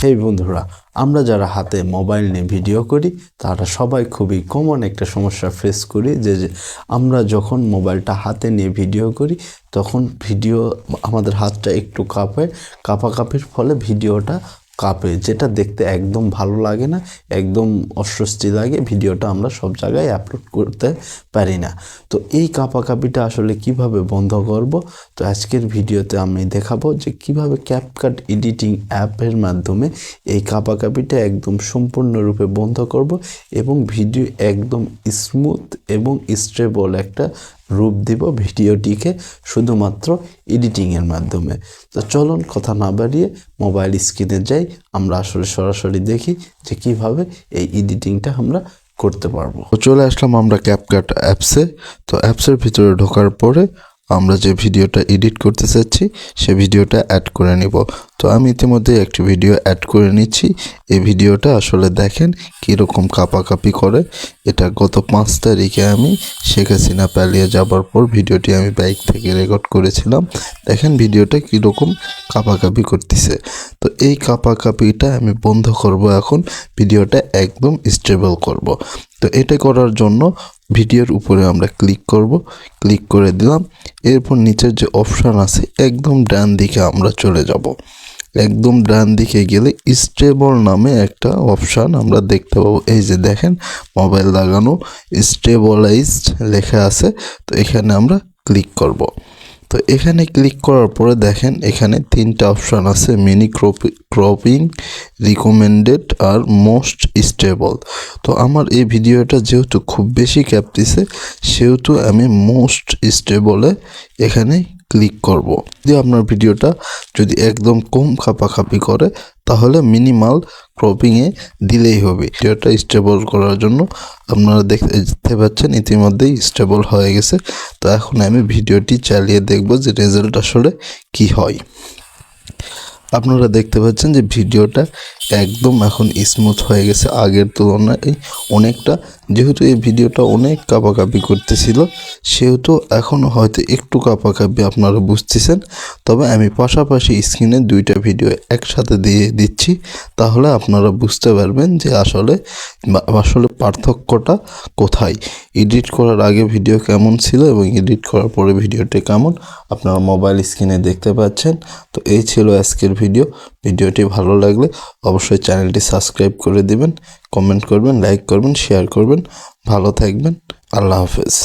হেই বন্ধুরা, আমরা যারা হাতে মোবাইল নিয়ে ভিডিও করি, তারা সবাই খুবই কমন একটা সমস্যা ফেস করি যে যে আমরা যখন মোবাইলটা হাতে নিয়ে ভিডিও করি, তখন ভিডিও আমাদের হাতটা একটু কাঁপে, কাঁপাকাঁপির ফলে ভিডিওটা কাঁপে, যেটা দেখতে একদম ভালো লাগে না, একদম অস্বস্তি লাগে, ভিডিওটা আমরা সব জায়গায় আপলোড করতে পারি না। তো এই কাঁপাকাঁপিটা আসলে কীভাবে বন্ধ করব? তো আজকের ভিডিওতে আমি দেখাবো যে কীভাবে ক্যাপকাট এডিটিং অ্যাপের মাধ্যমে এই কাঁপাকাঁপিটা একদম সম্পূর্ণরূপে বন্ধ করব এবং ভিডিও একদম স্মুথ এবং স্টেবল একটা রূপ দিব ভিডিওটিকে শুধুমাত্র এডিটিংয়ের মাধ্যমে। তো চলুন কথা না বাড়িয়ে মোবাইল স্ক্রিনে যাই, আমরা আসলে সরাসরি দেখি যে কীভাবে এই এডিটিংটা আমরা করতে পারব। চলে আসলাম আমরা ক্যাপকাট অ্যাপসে। তো অ্যাপসের ভিতরে ঢোকার পরে আমরা যে ভিডিওটা এডিট করতে চাচ্ছি, সে ভিডিওটা অ্যাড করে নিব। তো আমি ইতিমধ্যে একটি ভিডিও অ্যাড করে নিচ্ছি। এই ভিডিওটা আসলে দেখেন কীরকম কাপাকাপি করে। এটা গত পাঁচ তারিখে আমি শেখ হাসিনা পালিয়ে যাবার পর ভিডিওটি আমি বাইক থেকে রেকর্ড করেছিলাম। দেখেন ভিডিওটা কীরকম কাপাকাপি করতেছে। তো এই কাপাকাপিটা আমি বন্ধ করব এখন। ভিডিওটা একদম স্টেবল করব। তো এটা করার জন্য ভিডিওর উপরে আমরা ক্লিক করব ক্লিক করে দিলাম। এরপর নিচের যে অপশান আছে, একদম ডান দিকে আমরা চলে যাব। একদম ডান দিকে গেলে স্টেবল নামে একটা অপশান আমরা দেখতে পাবো। এই যে দেখেন মোবাইল লাগানো স্টেবলাইজড লেখা আছে। তো এখানে আমরা ক্লিক করব। তো এখানে ক্লিক করার পরে দেখেন এখানে তিনটা অপশান আছে মিনি ক্রপিং রিকমেন্ডেড আর মোস্ট স্টেবল তো আমার এই ভিডিওটা যেহেতু খুব বেশি ক্যাপ দিছে, সেহেতু আমি মোস্ট স্টেবলে এখানে ক্লিক করব। যদি আপনার ভিডিওটা যদি একদম কম খাপাখাপি করে, তাহলে মিনিমাল ক্রপিংয়ে দিলেই হবে। ভিডিওটা স্টেবল করার জন্য আপনারা দেখতে পাচ্ছেন ইতিমধ্যেই স্টেবল হয়ে গেছে। তো এখন আমি ভিডিওটি চালিয়ে দেখব যে রেজাল্ট আসলে কি হয়। আপনারা দেখতে পাচ্ছেন যে ভিডিওটা একদম এখন স্মুথ হয়ে গেছে আগের তুলনায়। অনেকটা, যেহেতু এই ভিডিওটা অনেক কাপাকাপি করতেছিল, সেহেতু এখন হয়তো একটু কাপাকাপি আপনারা বুঝতেছেন। তবে আমি পাশাপাশি স্ক্রিনে দুইটা ভিডিও একসাথে দিয়ে দিচ্ছি, তাহলে আপনারা বুঝতে পারবেন যে আসলে আসলে পার্থক্যটা কোথায়। এডিট করার আগে ভিডিও কেমন ছিল এবং এডিট করার পরে ভিডিওটি কেমন, আপনারা মোবাইল স্ক্রিনে দেখতে পাচ্ছেন। তো এই ছিল আজকের ভিডিও। ভিডিওটি ভালো লাগলে অবশ্যই চ্যানেলটি সাবস্ক্রাইব করে দিবেন কমেন্ট করবেন লাইক করবেন শেয়ার করবেন। ভালো থাকবেন। আল্লাহ হাফেজ।